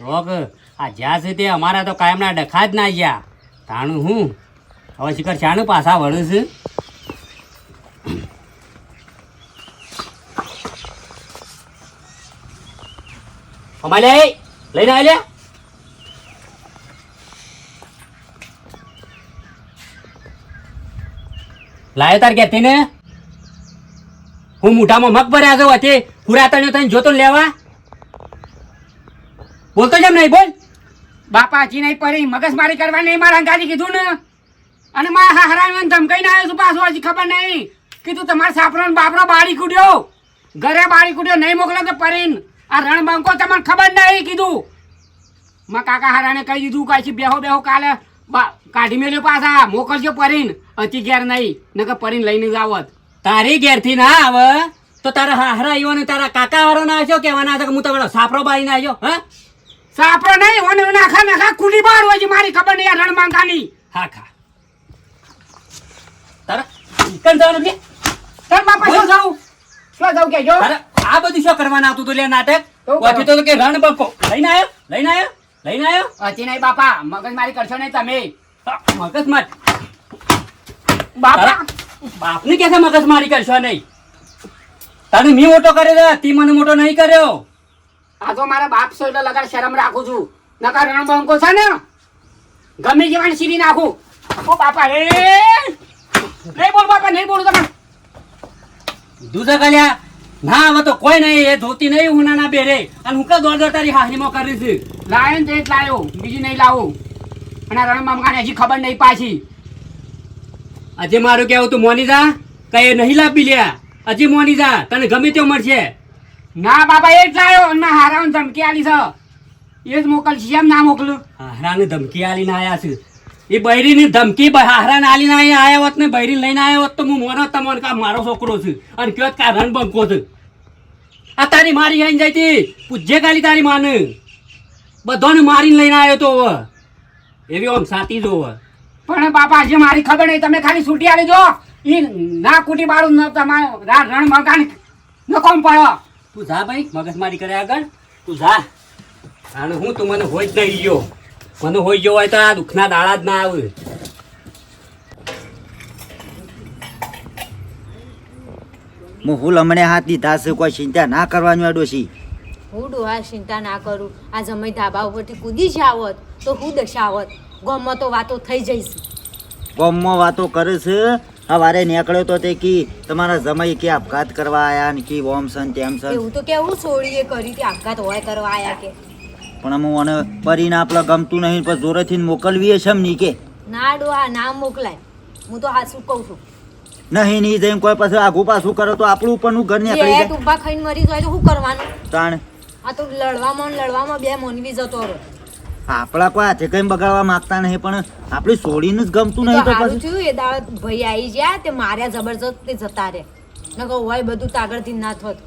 રોગ આ જ્યાં તે અમારા તો કાયમના ડખા જ ના ગયા. તાણું હું? હવે શિખર શાનું પાછા વળું છું? અમારે લઈને આવી લે. લાયો તાર કેતી ને. હું મોઢામાં મગ ભર્યા છો વચ્ચે પુરાતણીઓ તને જોતો લેવા. બોલતો જેમ નહીં? બોલ. બાપાજી નહીં પડી. મગજમારી કરવા નહીં મારા અંગાજી કીધું ને. અને મારા હરાવીને ધમકાઈને આવ્યો છું પાછું, હજી ખબર નહીં. કીધું તમારે સાપરો બાપરો બાળી કૂટ્યો ઘરે બાળી કૂટ્યો નહીં મોકલો તો પરીન. આ રણબંકો તમને ખબર નહીં, કીધું. માં કાકા હારાને કહી દીધું કાંઈ બેહો બેહો કાલે. કાઢી મેલ્યો પાછા. મોકલજો પરીન. અતિ ઘેર નહીં. નકર પરીન લઈને જ. આવત તારી ઘેરથી ના આવે. તો તારા હારા આવ્યો ને તારા કાકા હારો ના આવ્યો કહેવાના હતા કે હું તમારો સાપરો બાળીને આવ્યો, હા? સાપરો નહીં ઓને નાખા નાખા કુલી બાર હોય છે મારી ખબર નહીં આ રણમાંકાની હા ખા. તારા કણ જવાનું કે? તાર બાપા શું જાઉં શું જાઉં કે જો? આ બધું શું કરવાના હતું તું લે નાટક? તો તો કે રણ બકો લઈને આવ્યો? લઈને આવ્યો? લઈને આવ્યો? અચી નહીં બાપા મગજ મારી કરશો નહીં તમે. મગજ માર. બાપા. બાપ બાપને કે મગજ મારી કરશો નહીં? તને મી મોટો કર્યો તી મને મોટો નહીં કર્યો. આ તો મારા બાપ છો એટલે લગાડ શરમ રાખું છું. નકર રણબંકો છે ને ગમે જેવાને સીરી નાખું. ઓ બાપા એ! નહીં બોલ બાપા નહીં બોલું તમે દૂધા ગલ્યા ના હવે તો કોઈ નહીં એ ધોતી નહીં હું ના બેરે અને હું કા દોડ દોડ તારી હાથીમાં કરી છે? લાયો ને તે જ લાયો બીજી નહીં લાવું. અને રણમાં રણબંકાને હજી ખબર નહીં પાછી. આજે મારું કેવું તું મોની જા કઈ નહીં લાવી લ્યા. હજી મોની જા તને ગમે તેવું મળશે. ના બાપા એ જ લાયો. ના હારાને ધમકી આલી છે. એ જ મોકલશે એમ ના મોકલું. હારાને ધમકી આલીને આયા છે. એ બૈરીની ધમકી હાહરાને આલીને અહીંયા આયા હોત ને બૈરી લઈને આવ્યો હોત તો હું મોનો તમને કા મારો છોકરો છું. અને કયો કા રણ બંકો છે. આ તારી મારી આઈને જાય તી પૂજ્ય કાલી તારી માને. બધોને મારીને લઈને આવ્યો તો હવે. એવી ઓમ સાતી જો હવે. પણ બાપા હજી મારી ખબર નહીં. તમે ખાલી છૂટી આવી દો. ઈ ના કુટી બાળું ન તમારે રા- મકાન ન કોમ પડો. તું જા ભાઈ મગજમારી કરે આગળ. તું જા. અને હું તું મને હોય જ નહીં ગયો મને હોય ગયો હોય તો આ દુઃખના દાડા જ ના આવે. હું ફૂલ હમણે હાથ દીધા છે કોઈ ચિંતા ના કરવાની ડોશી. હું ડોહા ચિંતા ના કરું. આ જમય ધાબા ઉપરથી કૂદી જાવત તો હું દશાવત. ગમમાં તો વાતો થઈ જઈશ. કોમમાં વાતો કરે છે સવારે નીકળ્યો તો તે કી તમારા જમાઈ કે આપઘાત કરવા આયા ને કી ઓમ સન તેમ સન? એવું તો કેવું છોડીએ કરી કે આપઘાત હોય કરવા આયા કે? પણ અમે ઓને પરીને આપણે ગમતું નહીં પણ જોરેથી મોકલવીએ છે એમ ની કે. ના ડોહા ના મોકલાય. હું તો હાસું કહું છું. નહીં નહીં જઈને કોઈ પાસે આગુ પાછું કરો તો આપણું પણ ઘર નીકળી બે જાય. ટૂંપા ખાઈને મરી જાય તો શું કરવાનું? તાણ. આ તો લડવામાં ને લડવામાં બે મોનવી જતો રહે આપણા કોઈ આજે કઈ બગાડવા માંગતા નહીં પણ આપણી છોડીને જ ગમતું નહીં તો પછી? એ દાડો ભાઈ આવી ગયા તે માર્યા જબરજસ્ત તે જતા રહે. નકર હોય બધું તો આગળથી ના થોત.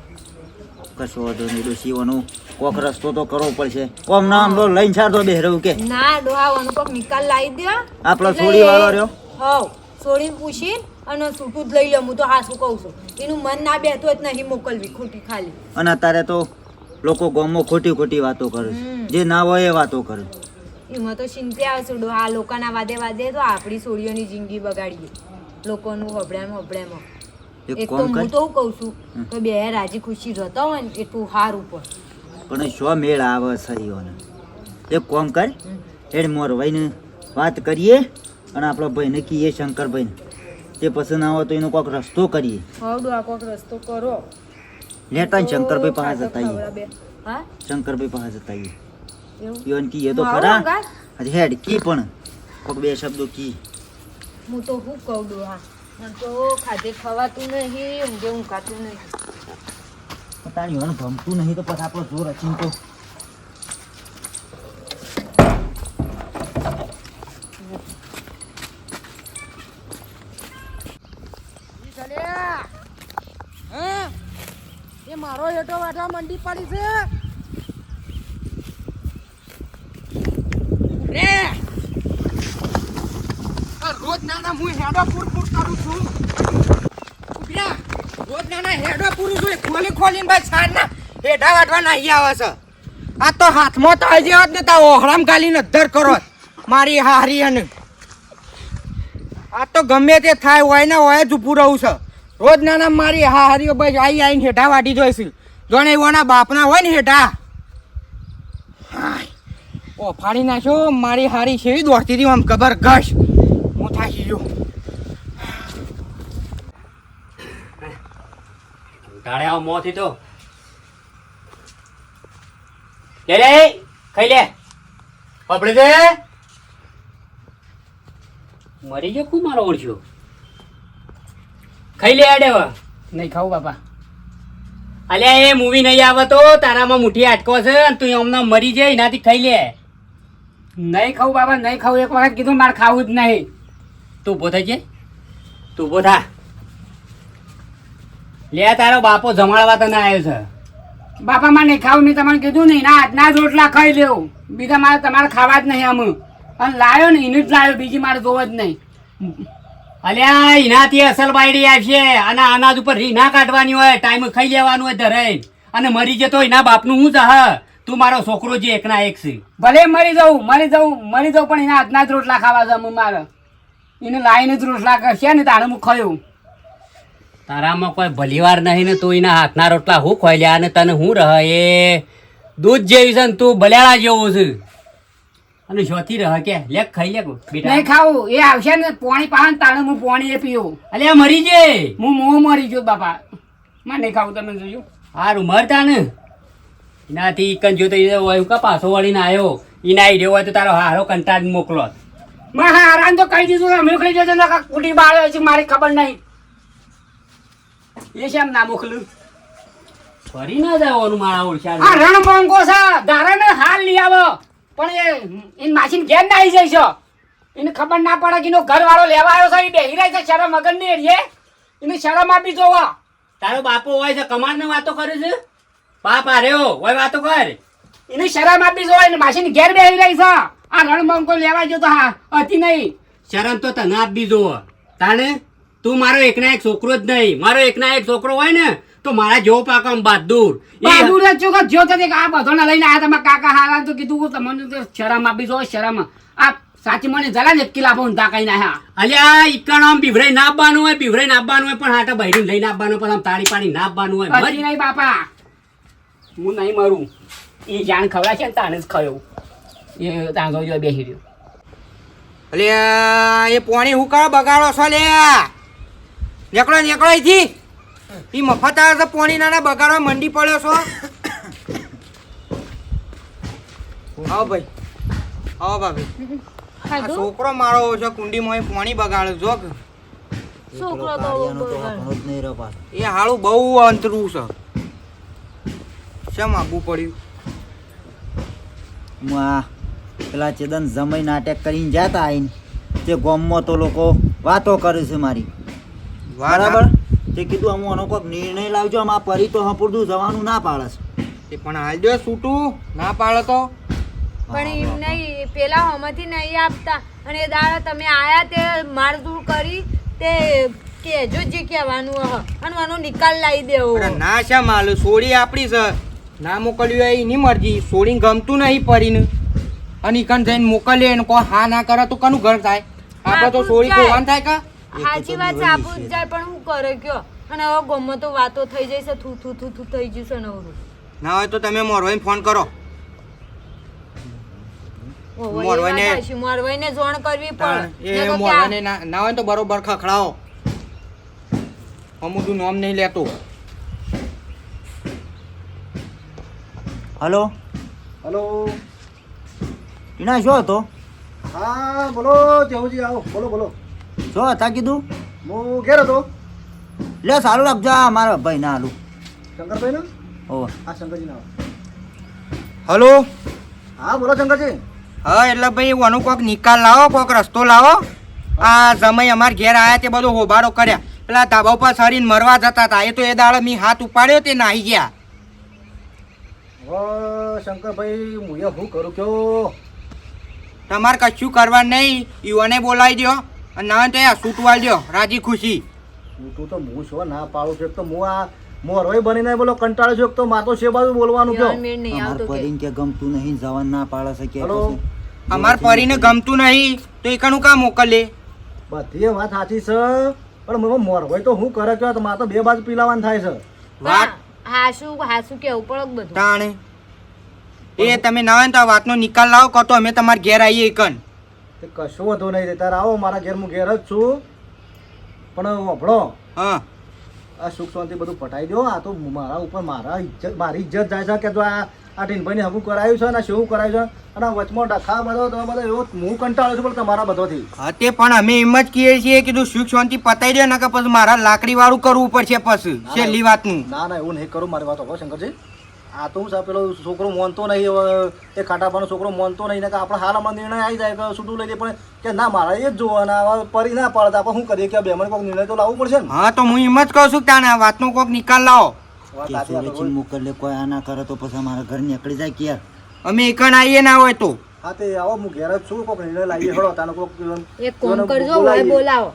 કશો વાંધો નહીં ડોશીઓનું કોક રસ્તો તો કરવો પડશે. કોમ ના આમ લઈને છાડતો બેહરવું કે? ના ડોહાવાનું વાનો કોક નિકાલ લાવી દે આપણો સોડી વાળો રહ્યો? હઉ સોડીને પૂછી અને છૂટું જ લઈ લે હું તો હાસું કહું છું. એનું મન ના બેઠું જ નહીં મોકલવી ખોટી ખાલી. અને અત્યારે તો લોકો ગામમાં ખોટી ખોટી વાતો કરે છે. જે ના હોય એ વાતો કરે. એમાં તો ચિંતા આવશે આ લોકોના વાદે વાદે તો આપણી સોડીઓની જિંદગી બગાડીએ. લોકોનું હબડામાં હબડામાં એક તો હું તો કહું છું કે બે રાજી ખુશી રહેતા હોય ને એટલું હાર પણ. પણ શો મેળ આવે સહીઓને? એક કોમ કર? હેડ મોર ભાઈને વાત કરીએ અને આપણો ભાઈને કહીએ શંકરભાઈને. તે પસંદ ના હોય તો એનો કોઈક રસ્તો કરીએ. આ કોઈક રસ્તો કરો. ને શંકરભાઈ પાસે જતા આવીએ. હા? શંકરભાઈ પાસે જતા આવીએ. યોન કીએ તો ખરા? હજી હેડ કી પણ? કોક બે શબ્દો કી. હું તો હું કહું દો હા. તો ખાધે ખવાતું નહીં ઊંઘે ઊંઘાતું નહીં. તારી ઈવન ભમતું નહીં તો પછી આપણો જોર અચીન તો એ મારો હેઠો વાટવા મંડી પડી છે. રે! રોજ નાના હું હેડો પૂર પૂર કરું છું. રોજ નાના હેડો પૂરું છું. ખોલી ખોલીને ભાઈ સાંજના હેઠા વાટવા નહીં આવે છે. આ તો હાથમાં તો હજી હોત ને તા ઓહરામ ગાલીને અધ્ધર કરો. મારી હારી અને આ તો ગમે તે થાય, હોય ને હોય જ ઊભું રહું છે. રોજ નાના મારી હા હરિયો ભાઈ આઈ આઈને હેઠા વાટી જોઈશું. જોને એવાના બાપના હોય ને હેઠા. ઓ, ફાડી નાખ્યો, મારી હારી છે દોડતી હતી આમ ખબર ઘસ. હું થાકી ગયો. ઢાળે આવ મોંથી તો. લે લે ખાઈ લે. પપડી દે. મરી ગયો કુ મારો ઓળખ્યો. ખાઈ લે આડે હવે નહીં ખાવું બાપા. અલ્યા એ મૂવી નહીં આવે તો તારામાં મુઠ્ઠી આટકો છે અને તું હમણાં મરી જાય એનાથી ખાઈ લે. નહીં ખાવું બાપા નહીં ખાવું એક વખત કીધું મારે ખાવું જ નહીં. તું ઊભો થઈ જાય તું ઊભો થા. લે તારો બાપો જમાડવા તને આવ્યો છે. બાપા મારે નહીં ખાવું નહીં તમને કીધું નહીં. ના આજના જ રોટલા ખાઈ લેવું બીજા મારે તમારે ખાવા જ નહીં આમ. અને લાવ્યો ને એને જ લાવ્યો બીજી મારે જોવો જ નહીં. અલ્યા એનાથી અસલ બાયડી આવશે. અને અનાજ ઉપર રી ના કાઢવાની હોય ટાઈમ ખાઈ લેવાનું હોય ધરાઈ અને મરી જતો એના બાપનું હું જહ તું મારો છોકરો જે એકના એક છે. ભલે મરી જાઉં મરી જાઉં મરી જાઉં પણ એના હાથના જ રોટલા ખાવા જમ મારે. એને લાવીને જ રોટલા કરશે ને તાણે હું ખયું. તારામાં કોઈ ભલીવાર નહીં ને તું એના હાથના રોટલા હું ખોઈ લ્યા અને તને હું રહે. એ દૂધ જેવી છે ને તું બલેડા જેવો છે. અને જોતી રહે કે લે ખાઈ લે બેટા. નહીં ખાવું એ આવશે ને પાણી પાન તાણે હું પાણી એ પીવું અલે મરી જે. હું મોં મરી જો બાપા. નહીં ખાવું તમે જોયું? હારું મરતા ને. એનાથી ઈકન જોતો એ હોય કા પાછો વળીને આવ્યો એના આઈ રહ્યો હોય તો તારો હારો કંટાળ મોકલો. મેં હા હારાન તો કહી દીધું અમે મોકલી જજો ને કુટી બાળ્યો છે મારી ખબર નહીં. એ શેમ ના મોકલું? ફરી ના જવાનું મારા ઓળખ્યા આ રણ મોંઘો છે ધારાને હાલ લઈ આવો. પણ એ માસીને ઘેર ના આવી છે. એને ખબર ના પડે કે એનો ઘર વાળો લેવા આવ્યો છે એ બેહી રહી છે શરમ વગરની એરીએ એને શરમ આપી જોવા. તારો બાપો હોય છે કમાર ને વાતો કરે છે? બાપ આર્યો હોય વાતો કર. એને શરમ આપી જોવા એને માસીને ઘેર બેહી રહી છે. આ રણ મોંઘો લેવા ગયો તો હા હતી નહીં. શરમ તો તને આપી જોવો. તાણે? તું મારો એકના એક છોકરો જ નહીં. મારો એકના એક છોકરો હોય ને તો મારા જેવો પાકમ બહાદુર. બહાદુર જ કે જો તો આ બધાને લઈને આયા તમારા કાકા હારા તો કીધું કે તમને શરમ આપી જો શરમ. આ સાચી મને જલા ને એક કિલા ફોન તાકાઈ નાખ્યા અલ્યા ઈકણ આમ બીવરાઈ ના આપવાનું હોય બીવરાઈ ના આપવાનું હોય પણ હાટા બહેરી લઈને આપવાનું પણ આમ તાળી પાણી ના આપવાનું હોય. મરી- નહીં બાપા. હું નહીં મરું. એ જાણ ખવડા છે ને તાને જ ખયો. એ તાંગો જો બેસી રહ્યો અલ્યા એ પોણી હું કરો બગાડો છો લે નીકળો નીકળો અહીંથી. ઈ મફત આવે તો પોણી નાના બગાડવા મંડી પડ્યો છો? આવો ભાઈ. આવો ભાભી. આ છોકરો મારો છે કુંડીમાં એ પોણી બગાડે જો. એ હાળું બહુ અંતરું છે. શેમ આપવું પડ્યું? હું આ પેલા ચેદન જમાઈ નાટક કરીને જતા આઈને. તે ગોમમાં તો લોકો વાતો કરે છે મારી. બરાબર? તે કીધું અમુ આનો કોઈક નિર્ણય લાવજો આમાં પરી તો હપુરદું જવાનું ના પાડે છે. એ પણ હાલ જો છૂટું ના પાડે તો. પણ એમ નહીં પેલા હોમાંથી નહીં આપતા. અને એ દાડા તમે આયા તે મારધૂળ કરી તે કેજો જે કહેવાનું હ. અને આનો નિકાલ લાવી દેવો. અરે ના શા માલ સોડી આપણી છે. ના મોકલ્યું હોય એની મરજી. સોડી ગમતું નહીં પરીને. અને ઈકન જઈને મોકલીએ ને કોઈ હા ના કરે તો કનું ઘર થાય? આપણે તો સોડી જાય. કોવાનું થાય કા? સાચી વાત છે આપું જાય પણ હું કરે કયો? અને હવે ગમો તો વાતો થઈ જાય છે થુ થુ થુ થૂ થઈ જશે નવરું ના હોય તો તમે મોરવાઈને ફોન કરો. મોરવાઈને- મોરવાઈને જોણ કરવી પડે. એ મોરવાઈને ના ના હોય તો બરોબર ખખડાવો. અમુકનું નામ નહીં લેતું. હલો? હલો? ટીના શું હતો? હા બોલો જેવુંજી આવો બોલો બોલો. શું હતા કીધું? હું ઘેર હતો. લે સારું રાખજો આ મારા ભાઈ ના હાલું. શંકરભાઈ ને ઓ હા. શંકરજી ના હલો. હા બોલો શંકરજી. હા એટલે ભાઈ ઓનું કોઈક નિકાલ લાવો કોઈક રસ્તો લાવો. આ સમય અમાર ઘેર આયા તે બધો હોબાળો કર્યા. પેલા ધાબા ઉપર સરીને મરવા જતા હતા એ તો એ દાડે મી હાથ ઉપાડ્યો તે નાહી ગયા. શંકરભાઈ હું શું કરું કયો? તમારે કશું કરવા નહીં. યુવાને બોલાવી દો ના હોય તો એ સૂટ દો રાજી ખુશી. તું તો હું છો ના પાડું છું. તો હું આ મોરવાઈ બનીને બોલો કંટાળો છો. તો માતો છે બાજુ બોલવાનું કયો અમાર પરીને કે ગમતું નહીં જવાન ના પાડે છે કે હલો? અમાર પરીને ગમતું નહીં તો એકાનું કામ મોકલે? બધી વાત સાચી છે પણ મને મોરવાઈ તો હું કરે કે તો મારે તો બે બાજુ પીલાવાનું થાય છે. વાત? હાસુ હાસુ કેવું પડે બધું? તાણે. એ તમે ના હોય તો વાતનો નિકાલ લાવો કહો તો અમે તમારા ઘેર આવીએ એકન. તે કશું વધુ નહીં તારે આવો મારા ઘેર હું ઘેર જ છું. પણ વભળો હા. આ સુખ શાંતિ બધું પટાઈ દો. આ તો મારા ઉપર મારા ઇજ્જત મારી ઇજ્જત જાય છે કે જો આ આ ટીનભાઈને હું કરાયું છે ને શું કરાયું છે? અને વચમાં ડખા બધો તમે બધો એવો હું કંટાળો છું પણ તમારા બધોથી. હા તે પણ અમે એમ જ કહીએ છીએ કીધું સુખ શાંતિ પતાઈ દે ને કે પછી મારા લાકડી વાળું કરવું પડશે પછી. છેલ્લી વાતનું. ના ના એવું નહીં કરું. મારી વાત હો શંકરજી. આ તો હું પેલો છોકરો માનતો નહીં હવે એ ખાટાપાનો છોકરો માનતો નહીં કે આપણે હાલ હમણાં નિર્ણય આવી જાય કે છૂટું લઈ દે પણ કે ના મારા એ જ જોવાના હવે પરી ના પાડતા તો આપણે શું કરીએ કે બે મને કોઈક નિર્ણય તો લાવવું પડશે ને? હા તો હું એમ જ કહું છું કે તાણે વાતનો કોઈક નિકાલ લાવો. તો મોકલે કોઈ આ ના કરે તો પછી અમારા ઘર નીકળી જાય કે યાર અમે એકન આવીએ ના હોય તો. હા તે આવો હું ઘેર જ છું કોઈક નિર્ણય લાવીએ હળો તાનો કોઈક એક કોમ કરજો બોલાવો.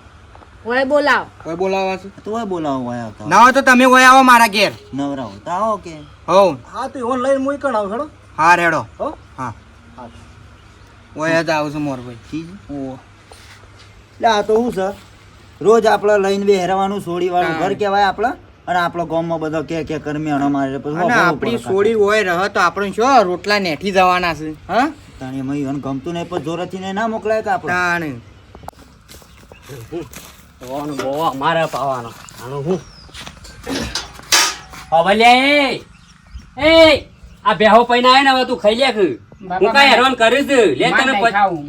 બોલાવો. કોઈ બોલાવા છે? તો હોય બોલાવો હોય આવતા ના હોય તો તમે હોય આવો મારા ઘેર. નવરા તો આવો કે. હો હા તે ઓનલાઈન હું કણ આવું હેડો. હા રેડો. હો? હા. હા. હોય જ આવું છું એટલે આ તો શું છે? રોજ આપણે લઈને બેહરવાનું સોડી વાળું ઘર કહેવાય આપણે અને આપણો ગામમાં બધો કે કે કરમી અણો મારે પછી આપણી સોડી હોય રહે તો આપણે શું રોટલા નેઠી જવાના છે હા? તાણે ગમતું નહીં પણ જોરથી ને ના મોકલાય કે આપણે તાણે. પવાનો બહુ અમારે પાવાનો. આનું હું? હવે લે એ! એ! આ બેહો પૈના આવે ને હવે તું ખાઈ લે હું કાંઈ મારે- હેરાન કરીશ લે તને ખાવું.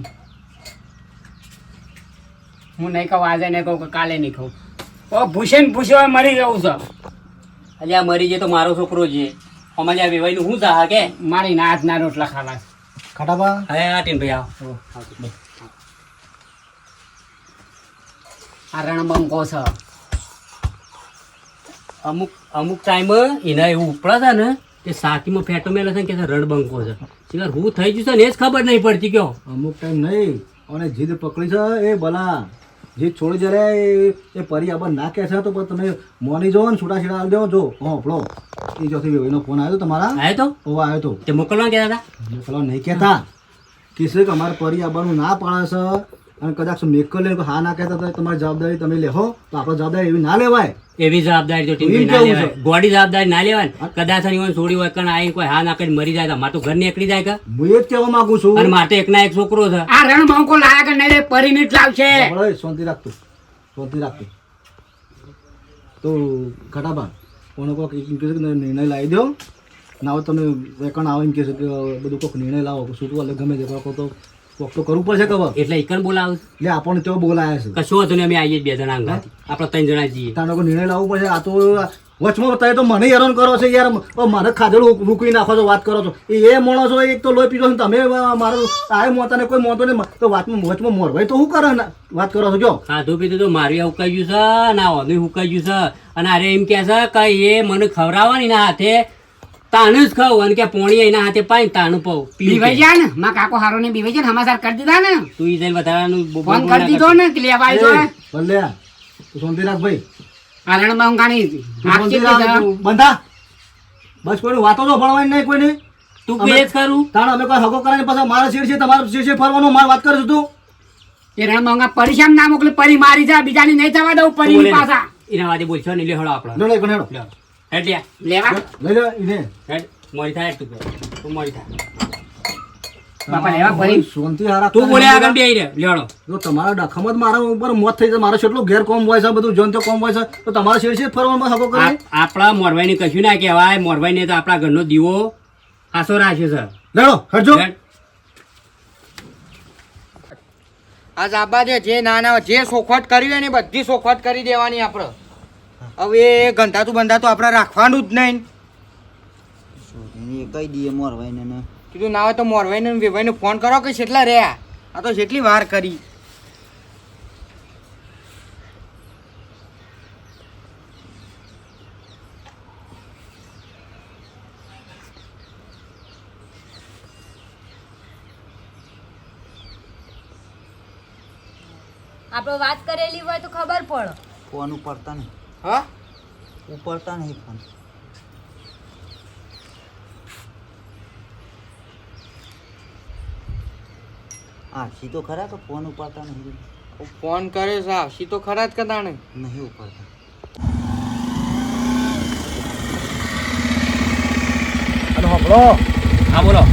હું નહીં કહું આજે નહીં કહું કે કાલે નહીં કહું ઓ ભૂસે ને ભૂસે હવે મરી જવું છે. અલ્યા મરી જાય તો મારો છોકરો છે. અમારે આ વેવાઈનું શું ચાહ કે મારી નાથ ના રોટલા ખાવા છે. હે આટીન ભાઈ આવો. આ રણબંકો છે. અમુક અમુક ટાઈમ એના એવું ઉપડા છે ને કે સાકીમાં ફેટો મેલે છે ને કે છે રણબંકો છે. શિકાર હું થઈ ગયું છે ને એ જ ખબર નહીં પડતી કયો. અમુક ટાઈમ નહીં અને જીદ પકડી છે એ ભલા જીદ છોડી જરે એ એ પરી આબર ના કહે છે તો તમે મોની જો ને છૂટા છેડા આવી જાઓ જો. હોપડો એ જોથી એનો ફોન આવ્યો તમારા? આવ્યો તો? ઓ આવ્યો તો. તે મોકલવા કહેતા હતા? મોકલવા નહીં કહેતા. કિસે કે અમારે પરી આવવાનું ના પાડે છે. અને કદાચ મેકલ લે હા ના કહેતા તો તમારી જવાબદારી તમે લેહો. તો આપણે જવાબદારી એવી ના લેવાય. એવી જવાબદારી તો ટીમ એમ ના લેવાય. ગોડી જવાબદારી ના લેવાય કદાચ અહીં છોડી હોય કણ આઈ કોઈ હા ના કરી મરી જાય તો મારે ઘર નીકળી જાય કે? હું એ જ કહેવા માંગુ છું. અને મારે એકના એક છોકરો છે. આ રણબંકો લાયા કે નહીં લે લાવશે. શાંતિ રાખતું શાંતિ રાખતું તો. ઘટાબા કોણ કોક નિર્ણય લાવી દો. ના તમે વેકણ આવો એમ કહેશો કે બધું કોઈક નિર્ણય લાવો. છૂટવા ગમે તે તો કોક તો કરવું પડશે ખબર. એટલે એકન બોલાવ? એટલે આપણને તો બોલાયા છે. કશું હતું ને અમે આવીએ બે જણા અંગાથી આપણે ત્રણ જણા જઈએ. તારો નિર્ણય લાવવો પડશે. આ તો વચમાં તમે તો મને હેરાન કરો છો યાર. મને ખાધેલું મૂકી નાખો છો વાત કરો છો. એ એ માણસો એક તો લોહી પીધો છે ને તમે મારો આ મોતાને કોઈ મોતો નહીં. તો વાતમાં વચમાં મોરભાઈ તો શું કરે વાત કરો છો જો. ખાધું પીધું તો મારું હુકાઈ ગયું છે ના ઓનું હુકાઈ ગયું છે. અને અરે એમ કે છે કે એ મને ખવડાવવાની ના હાથે તાનું જ ખાવ અને કે પોણી એના હાથે પાઈ તાનું પાવ બીવાઈ જા ને? માં કાકો હારો ને બીવાઈ જા ને હમાસાર કરી દીધા ને. તું ઈ જઈને વધારાનું ફોન કરી દીધો ને કે લેવા આવ્યો એ, ભલે તું સોંધી રાખ ભાઈ. આરણમાં હું આંખ શાંતિ ચેટલી રાખ, છે? તું બંધા. બસ કોઈ વાતો તો ભણવાની નહીં કોઈની. તું બે જ કરું તાણ અમે કોઈ હગો કરાવીને પાછા મારા શેર છે તમારો શેર છે ફરવાનો માર વાત કરું તું. એ રણ મંગા પરિશામ ના મોકલે પરી મારી જા બીજાની નહીં થવા દઉં પરી. પાછા. એના વાદે બોલશો ને લે હળો આપણે. લો લે કોને હેડો લે. લેવા લઈ લે ઈને હેડ. મોડી થાય તું તું. બાપા લેવા શાંતિ હારા તું બોલે આગળ બે રે લેડો જો તમારા ડખમત મારા ઉપર મોત થઈ જાય મારો કેટલું ઘેર કોમ હોય છે બધું જંતો કોમ હોય છે તો તમારા શેર છે ફરવામાં હકો કરે. આપણા મોરવાઈને કશું ના કહેવાય. મોરવાઈને તો આપણા ઘરનો દીવો આસો રાખ્યો છે. લેડો હટજો. આ જાબા દે જે નાના જે સોખવટ કરી હોય ને બધી સોખવટ કરી દેવાની આપણે. હવે એ ગંધાતું બંધાતું આપણે રાખવાનું જ નહીં. કહી દઈએ મોરવાઈને ને? કીધું ના હોય તો મોરવાઈને વેવાઈને ફોન કરો કે કેટલા રહ્યા? આ તો જેટલી વાર કરી. આપણે વાત કરેલી હોય તો ખબર પડે. ફોન ઉપર ને હા? ઉપાડતા નહીં ફોન આશી તો ખરા કે ફોન ઉપાડતા નહીં? ફોન કરે છે આશી તો ખરા જ કદા ને નહીં ઉપાડતા અને હંભળો હા બોલો.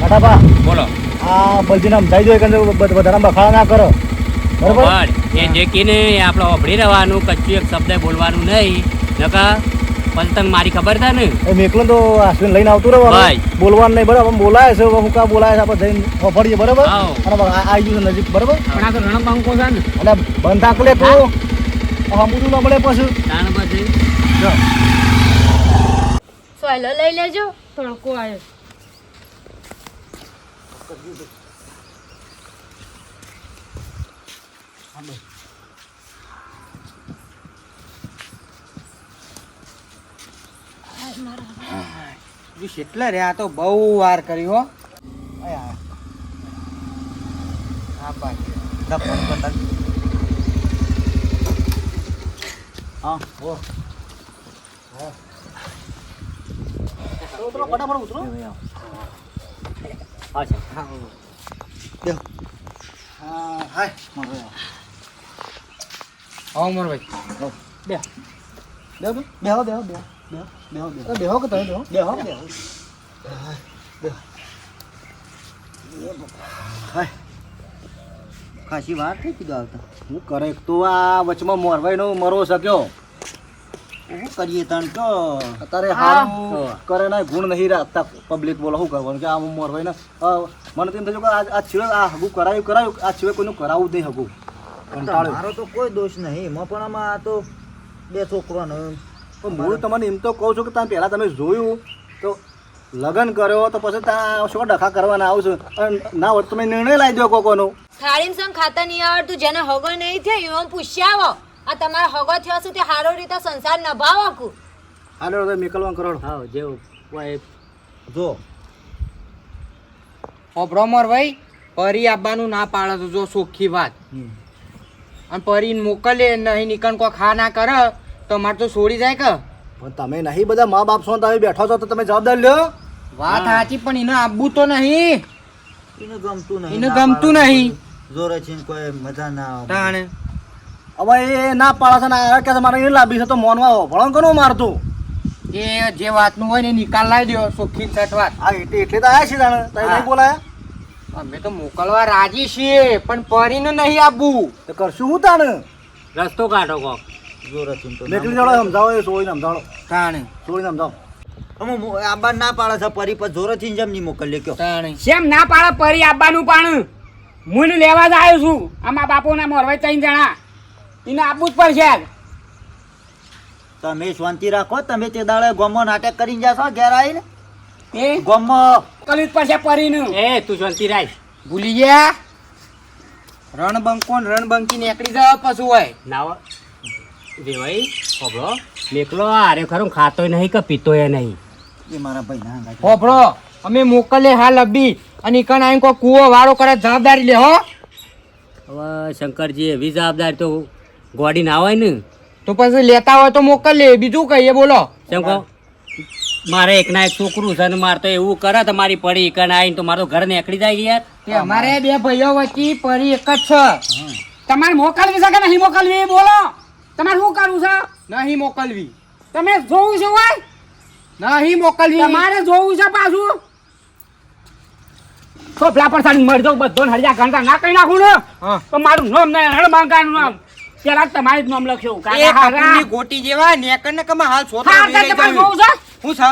કાટાબા બોલો. આ બલજીને સમજાઈ દો કે વધારે બખાડા ના કરો. બરોબર? એ જે કીને આપણે ઓભળી રહેવાનું કચ્છું એક શબ્દ બોલવાનું નહીં. નકા પલતંગ મારી ખબર છે ને? એમ એકલો તો આશ્વિન લઈને આવતું રહેવાનું. ભાઈ. બોલવાનું નહીં બરાબર? બોલાય છે હું કા બોલાય છે આપણે જઈને ફફડીએ બરાબર. અને આવી ગયું નજીક બરાબર? પણ આ તો રણબંકો છે ને. એટલે બંધ આકલે તો હમુદું ન મળે પછી. તાણ પછી? સોયલો લઈ લેજો. તડકો આવ્યો હજુ કેટલા રે આ તો બહુ વાર કરી હો. હા બાકી હા. ઓ ઉતરો ફટાફટ ઉતરો. હા છે. હા હાય. મોરભાઈ હા મોરભાઈ બે બેહો. બે બેહો બેહો. બેહો બેહો બેહો કે તમે બેહો બેહો બેહો ખાસી વાત થઈ કીધું આવતા હું. કરે તો આ વચમાં મોરવાઈનો મરો શક્યો શું કરીએ તણ તો અત્યારે હારું કરે ના ગુણ નહીં રાખતા પબ્લિક બોલો શું કરવાનું? કે આ મોરવાઈ ને મને તેમ થયું કે આ સિવાય આ હગું કરાયું કરાયું આ સિવાય કોઈનું કરાવવું જ નહીં હગું. મારો તો કોઈ દોષ નહીં એમાં પણ આમાં આ તો બે છોકરાનો પણ હું તમને એમ તો કહું છું કે તમે પહેલાં તમે જોયું તો લગ્ન કર્યો તો પછી ત્યાં શું ડખા કરવાના આવું અને ના હોત તમે નિર્ણય લાવી દો કોકોનો. થાળીમાં સંગ ખાતા નહીં આવડતું જેને હગો નહીં થયો એમાં પૂછ્યા આવો. આ તમારો હગો થયો છે તે સારો રીતે સંસાર નભાવો કુ હાલો હવે મેકલવાન કરોડ. હા જેવું હોય જો. હોભળો ભાઈ પરી આવવાનું ના પાડે તો જો સોખી વાત. અને પરી મોકલે નહીં નીકળ કોઈ ખા ના કરે તો મારે તો છોડી જાય કે? પણ તમે નહીં બધા મા બાપ છો તમે બેઠો છો તો તમે જવાબદાર લ્યો. વાત સાચી પણ એને આપવું તો નહીં. એને ગમતું નહીં. એને ગમતું નહીં. જોરે છે કોઈ મજા ના આવે. તાણે. હવે એ ના પાડે છે ના આ કે મારે એ લાભી છે તો મોનવા ભણો કોનું મારતું? એ જે વાતનું હોય ને નિકાલ લાવી દો સુખી સટ વાત. હા એટલે એટલે તો આવ્યા છે તાણે. તમે. નહીં બોલાયા? અમે તો મોકલવા રાજી છીએ પણ પરીને નહીં આપવું. તો કરશું હું તાણે? રસ્તો કાઢો કોક. જોરે છે તો મેકલી ના સમજાવો એ સોઈને સમજાવો. તાણે. સોઈને સમજાવો. અમે આબા ના પાડે છે પરી પર જોરે જેમ નહીં મોકલીએ કયો તાણે. શેમ ના પાડે પરી આપવાનું પાણ હું લેવા જ આવ્યો છું. આમાં બાપુના મોરવાઈ ત્રણ જણા. એને આપવું જ પડશે. તમે શાંતિ રાખો તમે તે દાડે ગોમો નાટક કરીને જાશો ઘેર આવીને. એ? ગોમો. કલું જ પડશે પરીનું. એ તું શાંતિ રાખ. ભૂલી ગયા? રણબંકો ને રણબંકી નીકળી જવા પછી હોય. નાવ દેવાઈ ખબરો મેકલો આરે ખરું ખાતોય નહીં કે પીતોય નહીં. એ મારા ભાઈ ના અંગાત. અમે મોકલે હાલ અબી અને ઈકણ આવીને કોઈ કૂવો વાળો કરે જવાબદારી લે હો. હવે શંકરજી એવી જવાબદારી તો ગોડી ના હોય ને. તો પછી લેતા હોય તો મોકલી લે બીજું કહીએ બોલો. કેમ કહો? મારે એકના એક છોકરું છે ને મારે તો એવું કરે તો મારી પડી એક આવીને તો મારું ઘર નીકળી જાય યાર. અમારે બે ભાઈઓ વચ્ચે પરી એક જ છે. તમારે મોકલવી છે કે નહીં મોકલવી બોલો. તમારે શું કરવું છે? નહીં મોકલવી. તમે જોવું છે હોય? નહીં મોકલવી. તમારે જોવું છે પાછું? સોફલા પર સાડી મરજો બધો હરિયા ઘંટા ના કઈ નાખું ને? તો મારું નામ ને હણમાંગાનું નામ. પેલા તમારી જ નામ લખ્યું. કાકા હારા. ગોટી જેવા નેકર ને કમા હાલ તમારે જોવું. છે? હું છે?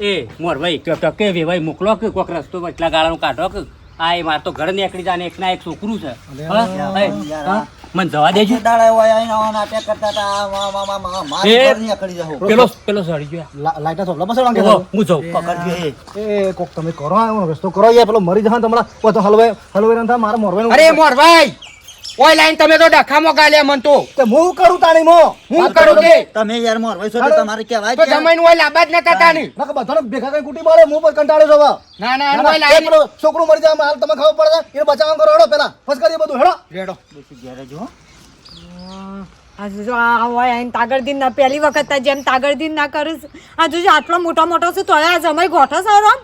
એ મોર ભાઈ કે તો વે ભાઈ મોકલો કે કોક રસ્તો એટલા ગાળાનું કાઢો કે આ એ માર તો ઘર નીકળી જાય ને એકના એક છોકરું છે. હા? મને જવા દેજો. દાડા હોય આવીને આવા પેક કરતા તા મા- મા- મા- મા- મારી એ- ઘર નીકળી પેલો પેલો સડી ગયો. લાઈટા તો લબસ વાંગે હું જાઉં. પકડજો એ. એ કોક તમે કરો આ રસ્તો કરો. યાર પેલો મરી જશે તમારા ઓ તો હલવે હલવે રંતા મારા મારે મોરવાનું અરે મોરભાઈ ઓય લાઈન તમે તો ડખામાં ગાલે મન તો. કે હું કરું તાણી મો? હું કરું કે? તમે યાર મોર વૈસો તો તમારે કહેવાય તો જ જમાઈને ઓય લાંબા જ નતા તાની નકર બધાને ભેગા કઈ કુટી મારે હું પર કંટાળે છો હવે. ના ના ઓય લાઈન છોકરું મરી જાય હાલ તમે ખબર પડે એ બચાવ કરો હેડો પેલા. ફસકારી બધું હેડો. રેડો. બેસી ગયા જો. હજુ આ હોય આઈને તાગડદીન ના પહેલી વખત જેમ તાગડદીન ના કરું. હજુ જો આટલો મોટો મોટો છે તોય આ જમાઈ ગોઠો આરામ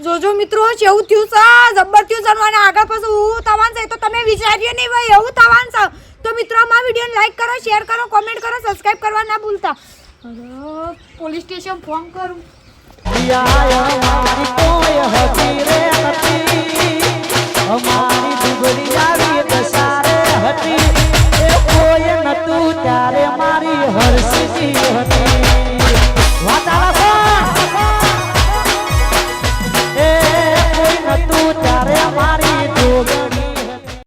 જો જો મિત્રો એવું થયું છે જબ્બર થયું છે અને આગળ પાછું હું થવાનું છે તો તમે વિચાર્યું નહીં ભાઈ એવું થવાનું છે. તો મિત્રો અમારા વિડીયોને લાઈક કરો શેર કરો કોમેન્ટ કરો સબસ્ક્રાઈબ કરવા ના ભૂલતા. પોલીસ સ્ટેશન ફોન કરું. હતી વાતાવરણ